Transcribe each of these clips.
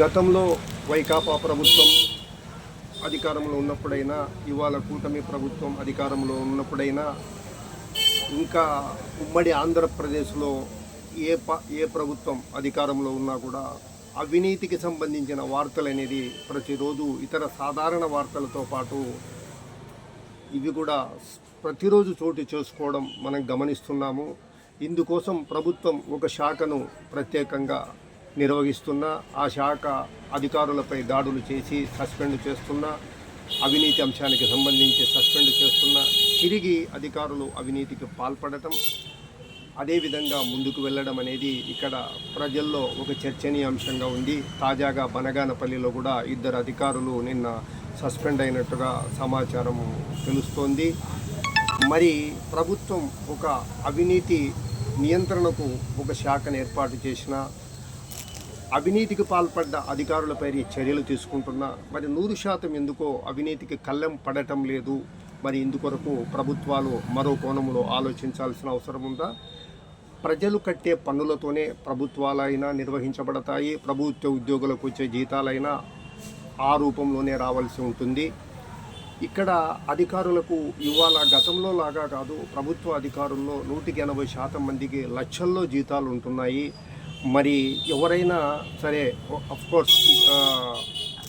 గతంలో వైకాపా ప్రభుత్వం అధికారంలో ఉన్నప్పుడైనా ఇవాళ కూటమి ప్రభుత్వం అధికారంలో ఉన్నప్పుడైనా ఇంకా ఉమ్మడి ఆంధ్రప్రదేశ్లో ఏ ప ఏ ప్రభుత్వం అధికారంలో ఉన్నా కూడా అవినీతికి సంబంధించిన వార్తలు అనేది ప్రతిరోజు ఇతర సాధారణ వార్తలతో పాటు ఇవి కూడా ప్రతిరోజు చోటు చేసుకోవడం మనం గమనిస్తున్నాము. ఇందుకోసం ప్రభుత్వం ఒక శాఖను ప్రత్యేకంగా నిర్వహిస్తున్న ఆ శాఖ అధికారులపై దాడులు చేసి సస్పెండ్ చేస్తున్న అవినీతి అంశానికి సంబంధించి సస్పెండ్ చేస్తున్న తిరిగి అధికారులు అవినీతికి పాల్పడటం అదేవిధంగా ముందుకు వెళ్ళడం అనేది ఇక్కడ ప్రజల్లో ఒక చర్చనీయాంశంగా ఉంది. తాజాగా బనగానపల్లిలో కూడా ఇద్దరు అధికారులు నిన్న సస్పెండ్ అయినట్టుగా సమాచారం తెలుస్తోంది. మరి ప్రభుత్వం ఒక అవినీతి నియంత్రణకు ఒక శాఖను ఏర్పాటు చేసిన అవినీతికి పాల్పడ్డ అధికారులపై చర్యలు తీసుకుంటున్నా. మరి నూరు శాతం ఎందుకో అవినీతికి కళ్ళెం పడటం లేదు. మరి ఇందుకొరకు ప్రభుత్వాలు మరో కోణంలో ఆలోచించాల్సిన అవసరం ఉందా? ప్రజలు కట్టే పన్నులతోనే ప్రభుత్వాలైనా నిర్వహించబడతాయి. ప్రభుత్వ ఉద్యోగులకు వచ్చే జీతాలైనా ఆ రూపంలోనే రావాల్సి ఉంటుంది. ఇక్కడ అధికారులకు ఇవాళ గతంలో లాగా కాదు ప్రభుత్వ అధికారుల్లో నూటికి ఎనభై శాతం మందికి లక్షల్లో జీతాలు ఉంటున్నాయి మరి ఎవరైనా సరే అఫ్కోర్స్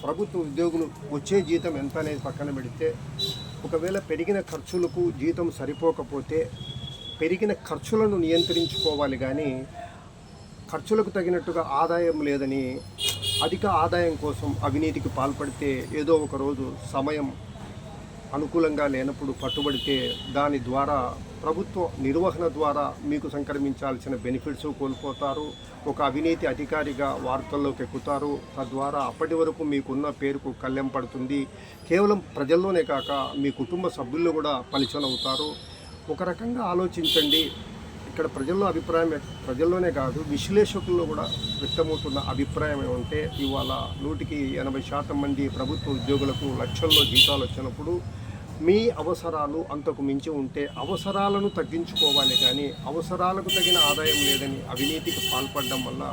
ప్రభుత్వ ఉద్యోగులు వచ్చే జీతం ఎంత అనేది పక్కన పెడితే ఒకవేళ పెరిగిన ఖర్చులకు జీతం సరిపోకపోతే పెరిగిన ఖర్చులను నియంత్రించుకోవాలి కానీ ఖర్చులకు తగినట్టుగా ఆదాయం లేదని అధిక ఆదాయం కోసం అవినీతికి పాల్పడితే ఏదో ఒకరోజు సమయం అనుకూలంగా లేనప్పుడు పట్టుబడితే దాని ద్వారా ప్రభుత్వ నిర్వహణ ద్వారా మీకు సంక్రమించాల్సిన బెనిఫిట్స్ కోల్పోతారు. ఒక అవినీతి అధికారిగా వార్తల్లోకి ఎక్కుతారు. తద్వారా అప్పటి వరకు మీకున్న పేరుకు కళ్ళెం పడుతుంది. కేవలం ప్రజల్లోనే కాక మీ కుటుంబ సభ్యులు కూడా పలిచనవుతారు. ఒక రకంగా ఆలోచించండి. ఇక్కడ ప్రజల్లో అభిప్రాయం ప్రజల్లోనే కాదు విశ్లేషకుల్లో కూడా వ్యక్తమవుతున్న అభిప్రాయం ఏమంటే ఇవాళ నూటికి ఎనభై శాతం మంది ప్రభుత్వ ఉద్యోగులకు లక్షల్లో జీతాలు వచ్చినప్పుడు మీ అవసరాలు అంతకు మించి ఉంటే అవసరాలను తగ్గించుకోవాలి కానీ అవసరాలకు తగిన ఆదాయం లేదని అవినీతికి పాల్పడడం వల్ల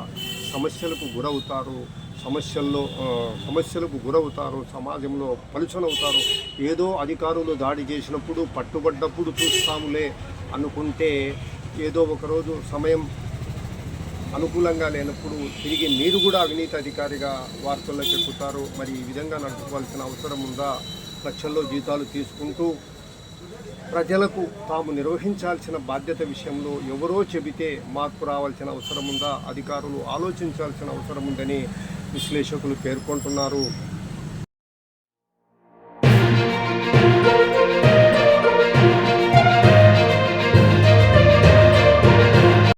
సమస్యలకు గురవుతారు సమస్యల్లో సమస్యలకు గురవుతారు సమాజంలో పలుచనవుతారు. ఏదో అధికారులు దాడి చేసినప్పుడు పట్టుబడ్డప్పుడు చూస్తాములే అనుకుంటే ఏదో ఒకరోజు సమయం అనుకూలంగా లేనప్పుడు తిరిగి మీరు కూడా అవినీతి అధికారిగా వార్తల్లో చెప్పుతారు. మరి ఈ విధంగా నడుచుకోవాల్సిన అవసరం ఉందా? లక్షల్లో జీతాలు తీసుకుంటూ ప్రజలకు తాము నిర్వహించాల్సిన బాధ్యత విషయంలో ఎవరో చెబితే మార్పు రావాల్సిన అవసరం ఉందా? అధికారులు ఆలోచించాల్సిన అవసరం ఉందని విశ్లేషకులు పేర్కొంటున్నారు.